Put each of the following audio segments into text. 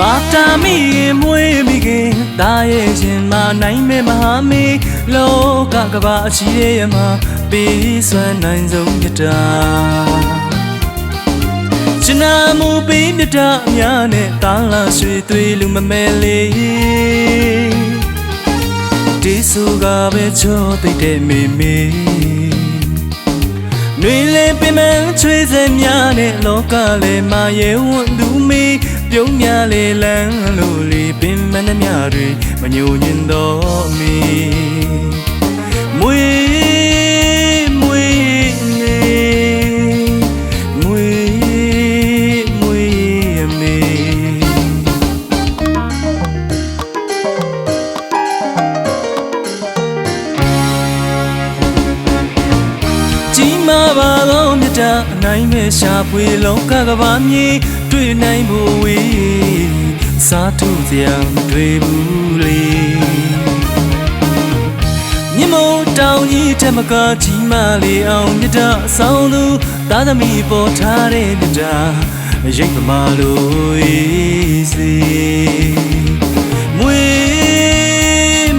မိရင်မွေးမိခင်တာရဲ့ရှင်မနိုင်မဲ့မဟာမေလောကကဘာအချီရဲ့မှာပေးစွမ်းနိုင်ဆုံးမြတ်တာကျွန်နာမူပေးမြတ်တာအများနဲ့တားလာရွှေသွေးလူမမဲလေးဒီစုကပဲချောသိတဲ့မေမေနွေလေပင်မချွေးစဲများနဲ့လောကလေမာရဲဝွန်သူမေ ပြုံးများလေလန်းလို့လေပင်မနှမြတွေမညိုညင်တော့မီမွေ တ်တာအနိုင်မဲ့ရှာဖွေလောကကဘာမြေတွေ့နိုင်ဖို့ဝေးစားထုစရာမတွေ့ဘူးလေမြမတောင်ကြီးထက်မကကြီးမားလေအောင်မြတ်တာအဆောင်သူသာသမီပေါ်ထားတဲ့မြတ်တာရိတ်သမားလို့အေးစီမွေ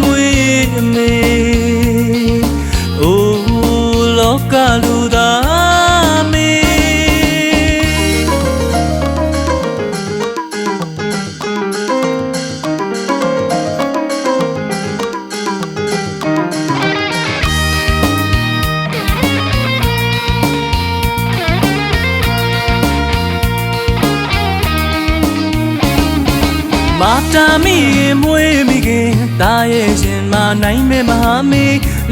မွေအမေအိုးလောကလူ မာတာမိရင်မွေးမိခင်တာရဲ့ရှင်မနိုင်မဲ့မဟာမေ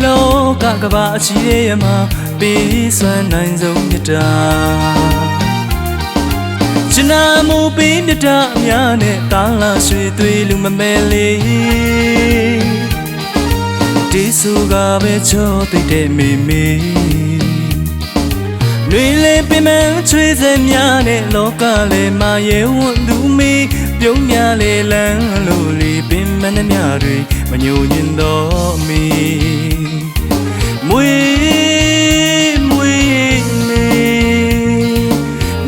လောကကဘာအချီရဲ့မှာပေးစွမ်းနိုင်ဆုံးမြတ်တာကျွန်နာမူပေးမြတ်တာအများနဲ့တားလာရွှေသွေးလူမမဲလေးဒီစုကပဲချောသိတဲ့မေမေနွေလေပင်မချွေးစဲများနဲ့လောကလေမာရဲဝွန်သူမေ ပြုံးများလေလန်းလို့လေပင်မနှမြတွေမညိုညင်တော့မီမွေမွေနေ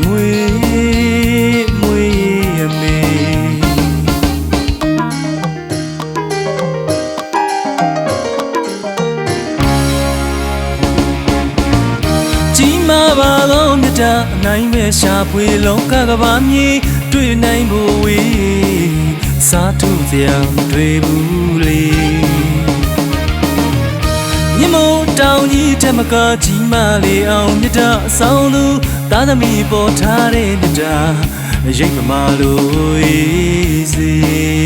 မွေမွေအမေကြီးမားပါသောမြတ်တာအနိုင်မဲ့ရှာဖွေလောကကဘာမြေ တွေ့နိုင်ဖို့ဝေးစားထုစရာမတွေ့ဘူးလေမြမတောင်ကြီးထက်မကကြီးမားလေအောင်မြတ်တာအဆောင်သူသာသမီပေါ်ထားတဲ့မြတ်တာရိတ်မမလို့အေးစီ